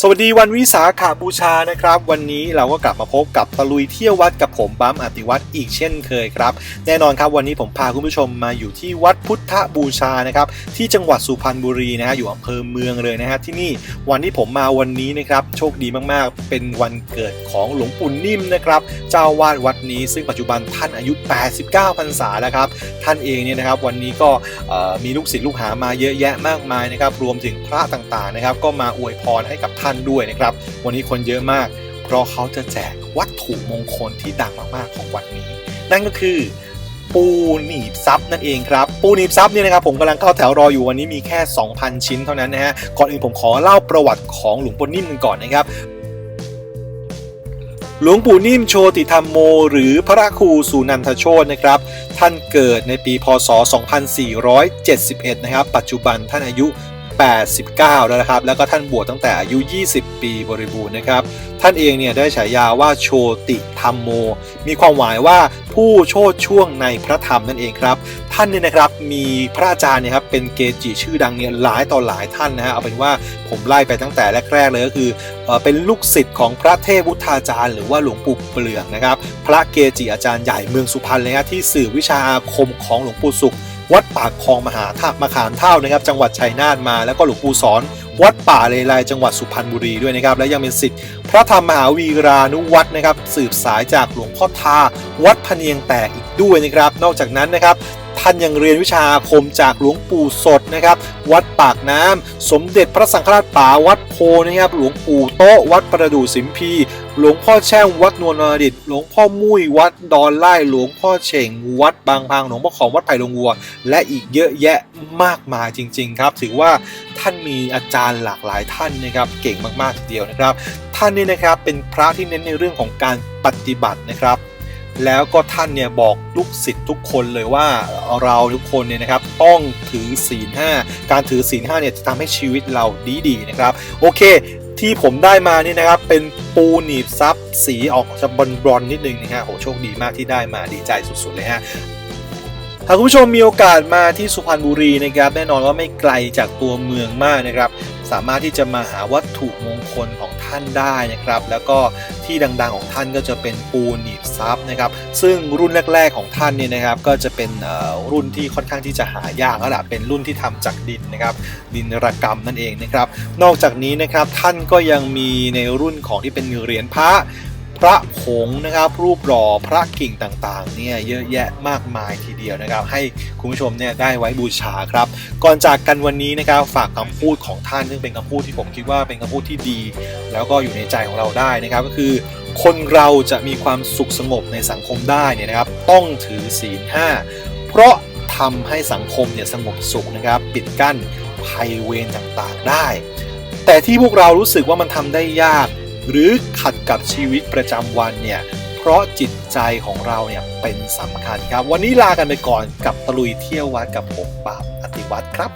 สวัสดีวันวิสาขาบูชานะครับ วันนี้เราก็กลับมาพบกับตะลุยเที่ยววัดกับผมบัมอติวัตรอีกเช่นเคยครับ แน่นอนครับวันนี้ผมพาคุณผู้ชมมาอยู่ที่วัดพุทธบูชานะครับที่จังหวัดสุพรรณบุรีนะฮะอยู่อำเภอเมืองเลยนะฮะที่นี่วันที่ผมมาวันนี้นะครับโชคดีมากๆ เป็นวันเกิดของหลวงปู่นิ่มนะครับเจ้าวาดวัดนี้ซึ่งปัจจุบันท่านอายุ 89พรรษาแล้วครับท่านเองเนี่ยนะครับวันนี้ก็มีลูกศิษย์ลูกหามาเยอะแยะมากมายนะครับรวมถึงพระต่างๆนะครับก็มาอวยพรให้กับท่านด้วยนะครับ วันนี้คนเยอะมาก เพราะเขาจะแจกวัตถุมงคลที่ดังมากๆของวัดนี้ นั่นก็คือปูหนีบซับนั่นเองครับ ปูหนีบซับเนี่ยนะครับผมกำลังเข้าแถวรออยู่วันนี้มีแค่ 2,000 ชิ้นเท่านั้นนะฮะก่อนอื่นผมขอเล่าประวัติของหลวงปู่นิ่มกันก่อนนะครับหลวงปู่นิ่มโชติธรรมโม หรือพระครูสุนันทโชตนะครับ ท่านเกิดในปีพศ 2471 นะครับ ปัจจุบันท่านอายุ 89 แล้วนะครับ แล้วก็ท่านบวชตั้งแต่อายุ 20 ปีบริบูรณ์นะครับ ท่านเองเนี่ยได้ฉายาว่าโชติธรรมโม มีความหมายว่าผู้โชดช่วงในพระธรรมนั่นเองครับ ท่านเนี่ยนะครับมีพระอาจารย์เนี่ยครับเป็นเกจิชื่อดังเนี่ยหลายต่อหลายท่านนะฮะเอาเป็นว่าผมไล่ไปตั้งแต่แรกๆเลยก็คือเป็นลูกศิษย์ของพระเทพวุฒาจารย์ หรือว่าหลวงปู่เปลืองนะครับ พระเกจิอาจารย์ใหญ่เมืองสุพรรณเลยฮะที่สื่อวิชาอาคมของหลวงปู่สุข วัดปากคลองมหาธาตุมะขามเท่านะครับ จังหวัดชัยนาทมา แล้วก็หลวงปู่สอน วัดป่าเลไลจังหวัดสุพรรณบุรีด้วยนะครับ และยังเป็นสิทธิ์พระธรรมมหาวีรานุวัฒนะครับ สืบสายจากหลวงพ่อทา วัดพเนียงแตกอีกด้วยนะครับ นอกจากนั้นนะครับ ท่านยังเรียนวิชาอาคมจากหลวงปู่สดนะครับ วัดปากน้ำสมเด็จพระสังฆราชป่าวัดโพนะครับ หลวงปู่โต๊ะวัดประดู่สิมพี หลวงพ่อแช่มวัดนวลนรดิต หลวงพ่อมุ้ยวัดดอนไล่หลวงพ่อเฉ่งวัดบางพังหลวงพ่อของวัดไผ่ลงวัว และอีกเยอะแยะมากมายจริง ๆ ครับ ถือว่าท่านมีอาจารย์หลากหลายท่านนะครับเก่งมากๆทีเดียวนะครับ ท่านนี่นะครับเป็นพระที่เน้นในเรื่องของการปฏิบัตินะครับ แล้วก็ท่านเนี่ยบอกลูกศิษย์ทุกคนเลยว่าเราทุกคนเนี่ยนะครับต้องถือศีลห้าการถือศีลห้าเนี่ยจะทำให้ชีวิตเราดีๆนะครับ โอเคที่ผมได้มานี่นะครับเป็นปูหนีบซับสีออกจะบอลบอลนิดนึงนะฮะโหโชคดีมากที่ได้มาดีใจสุดๆเลยฮะหากคุณผู้ชมมีโอกาสมาที่สุพรรณบุรีนะครับแน่นอนว่าไม่ไกลจากตัวเมืองมากนะครับ สามารถที่จะมาหาวัตถุมงคลของท่านได้นะครับ แล้วก็ที่ดังๆของท่านก็จะเป็นปูหนี บซับนะครับ ซึ่งรุ่นแรก ๆของท่านเนี่ยนะครับ ก็จะเป็นรุ่นที่ค่อนข้างที่จะหายากแล้วล่ะเป็นรุ่นที่ทำจากดินนะครับ ดินระกรรมนั่นเองนะครับ นอกจากนี้นะครับท่านก็ยังมีในรุ่นของที่เป็นเหรียญพระพระผงนะครับรูปหล่อพระกิ่งต่างๆเนี่ยเยอะแยะมากมายทีเดียวนะครับ ให้คุณผู้ชมเนี่ยได้ไว้บูชาครับ ก่อนจากกันวันนี้นะครับฝากคำพูดของท่านซึ่งเป็นคำพูดที่ผมคิดว่าเป็นคำพูดที่ดี แล้วก็อยู่ในใจของเราได้นะครับ ก็คือ คนเราจะมีความสุขสงบในสังคมได้เนี่ยนะครับ ต้องถือศีลห้าเพราะทำให้สังคมเนี่ยสงบสุขนะครับ ปิดกั้นภัยเวรต่างๆได้ แต่ที่พวกเรารู้สึกว่ามันทำได้ยาก หรือขัดกับชีวิตประจำวันเนี่ยเพราะจิตใจของเราเนี่ยเป็นสำคัญครับ วันนี้ลากันไปก่อนกับตะลุยเที่ยววัดกับผมปาบอติวัตรครับ